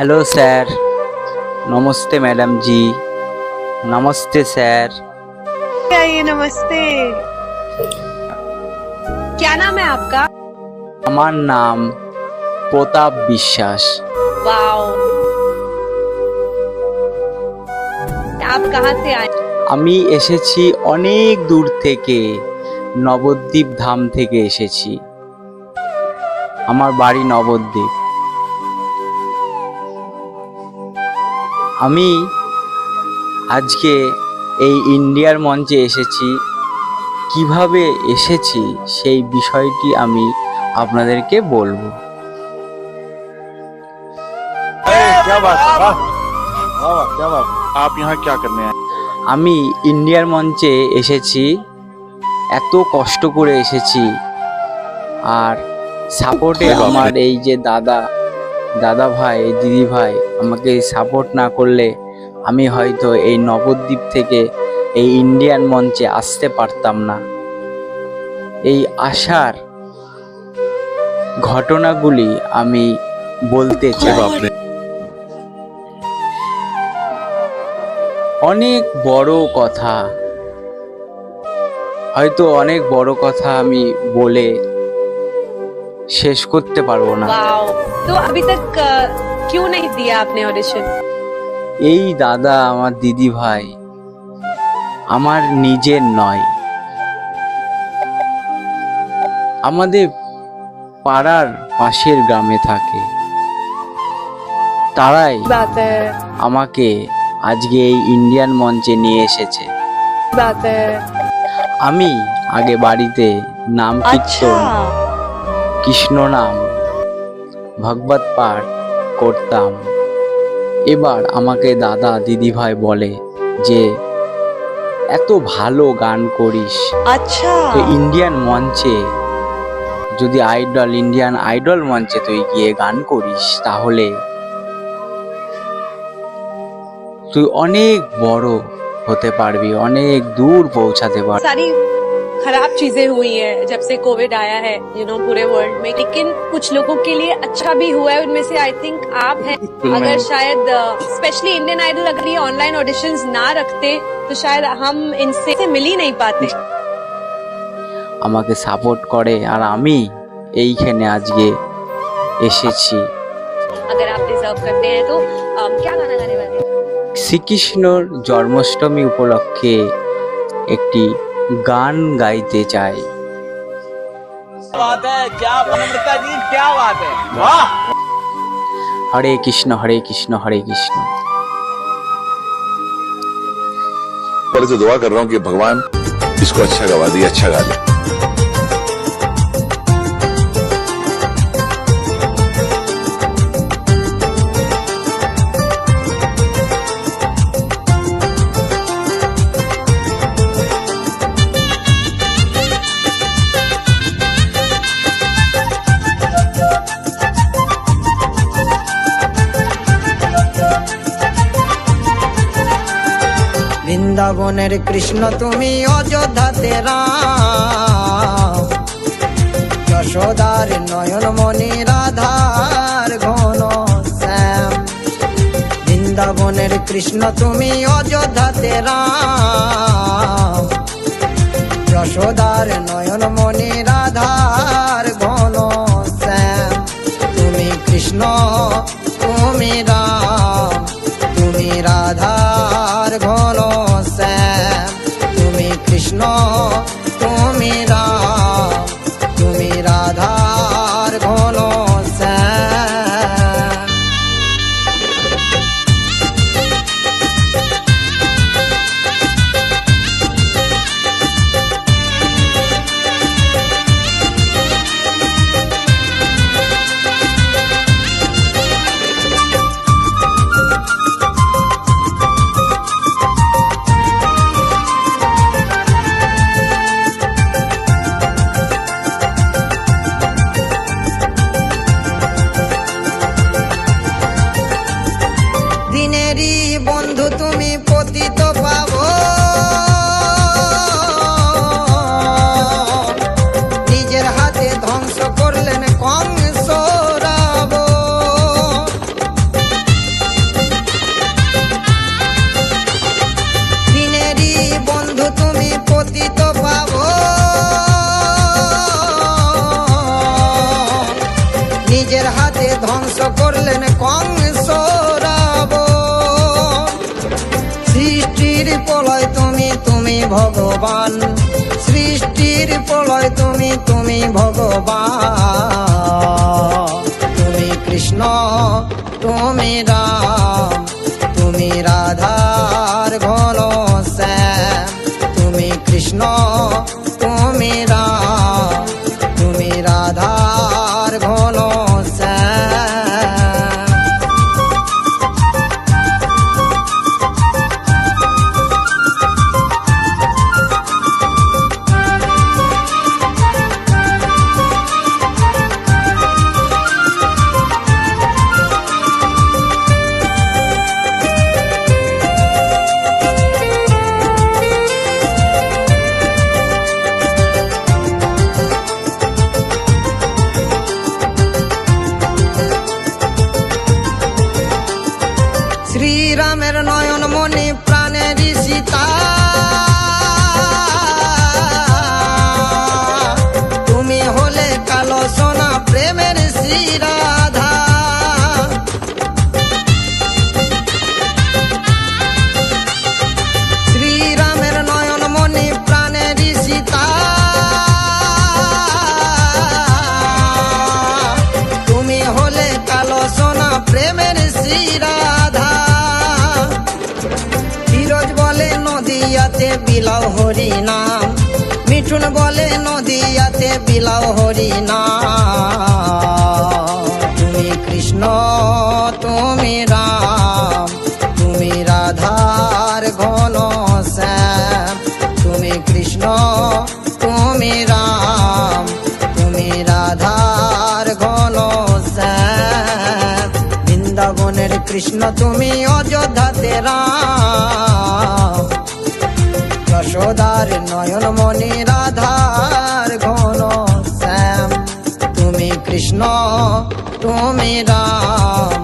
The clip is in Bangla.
हेलो सर नमस्ते मैडम जी नमस्ते सर आइए नमस्ते क्या नाम है आपका আমার নাম প্রতাপ বিশ্বাস वाओ आप कहाँ से आए আমি এসেছি অনেক দূর থেকে নবদ্বীপ ধাম থেকে এসেছি আমার বাড়ি নবদ্বীপ আমি আজকে এই ইন্ডিয়ার মঞ্চে এসেছি। কীভাবে এসেছি সেই বিষয়টি আমি আপনাদেরকে বলব। আমি ইন্ডিয়ার মঞ্চে এসেছি। এত কষ্ট করে এসেছি। আর সাপোর্টে আমার এই যে দাদা দাদা ভাই দিদি ভাই আমাকে সাপোর্ট না করলে আমি হয়তো এই নবদ্বীপ থেকে এই ইন্ডিয়ান মঞ্চে আসতে পারতাম না। এই আসার ঘটনাগুলি আমি বলতে চাই। অনেক বড় কথা, হয়তো অনেক বড় কথা আমি বলে শেষ করতে পারব না। তো क्यों नहीं दिया आपने ऑडिशन এই দাদা আমার দিদি ভাই আমার নিজের নয় আমাদের পাড়ার পাশের গ্রামে থাকে তারাই बात है আমাকে আজকে এই ইন্ডিয়ান মঞ্চে নিয়ে এসেছে बात है আমি আগে বাড়িতে নাম কীর্তন কৃষ্ণ নাম ভগবত পাঠ করতাম। এবার আমাকে দাদা দিদিভাই বলে যে এত ভালো গান করিস। আচ্ছা। তো ইন্ডিয়ান মঞ্চে যদি আইডল ইন্ডিয়ান আইডল মঞ্চে তুই গিয়ে গান করিস তাহলে তুই অনেক বড় হতে পারবি অনেক দূর পৌঁছাতে পারবি। खराब चीजें हुई हैं जब से कोविड आया है यू नो पूरे वर्ल्ड में लेकिन कुछ लोगों के लिए अच्छा भी हुआ है उनमें से आई थिंक आप हैं अगर शायद स्पेशली इंडियन आइडल अगर ये ऑनलाइन ऑडिशंस ना रखते तो शायद हम इनसे मिल ही नहीं पाते আমাকে সাপোর্ট করে আর আমি এইখানে আজকে এসেছি अगर आप डिजर्व करते हैं तो अम, क्या गाना गाने वाले हैं শ্রীকৃষ্ণর জন্মাষ্টমী উপলক্ষে একটি গান গাইতে চাই बात है क्या अमृता जी क्या बात है वाह হরে কৃষ্ণ হরে কৃষ্ণ হরে কৃষ্ণ पहले तो दुआ कर रहा हूँ कि भगवान इसको अच्छा गवा दिए अच्छा गा दे বৃন্দাবনের কৃষ্ণ তুমি অযোধ্যাতে যশোদার নয়নমণি রাধার ঘন শ্যাম। বৃন্দাবনের কৃষ্ণ তুমি অযোধ্যাতে যশোদার নয়নমণি রাধার ভগবান। সৃষ্টির প্রলয় তুমি তুমি ভগবান। তুমি কৃষ্ণ, তুমি রাম, তুমি রাধার ঘন শ্যাম। তুমি কৃষ্ণ, তুমি রাম। নদিয়াতে বিলাও হরি নাম। মিঠুন বলে নদিয়াতে বিলাও হরি নাম। তুমি কৃষ্ণ, তুমি রাম। তুমি রাধার ঘন শ্যাম। তুমি কৃষ্ণ, তুমি রাম। তুমি রাধার ঘন শ্যাম। বৃন্দাবনের কৃষ্ণ, তুমি অযোধ্যাতে রাম। যশোদার নয়ন মনি রাধার ঘন শ্যাম। তুমি কৃষ্ণ তুমি রাম।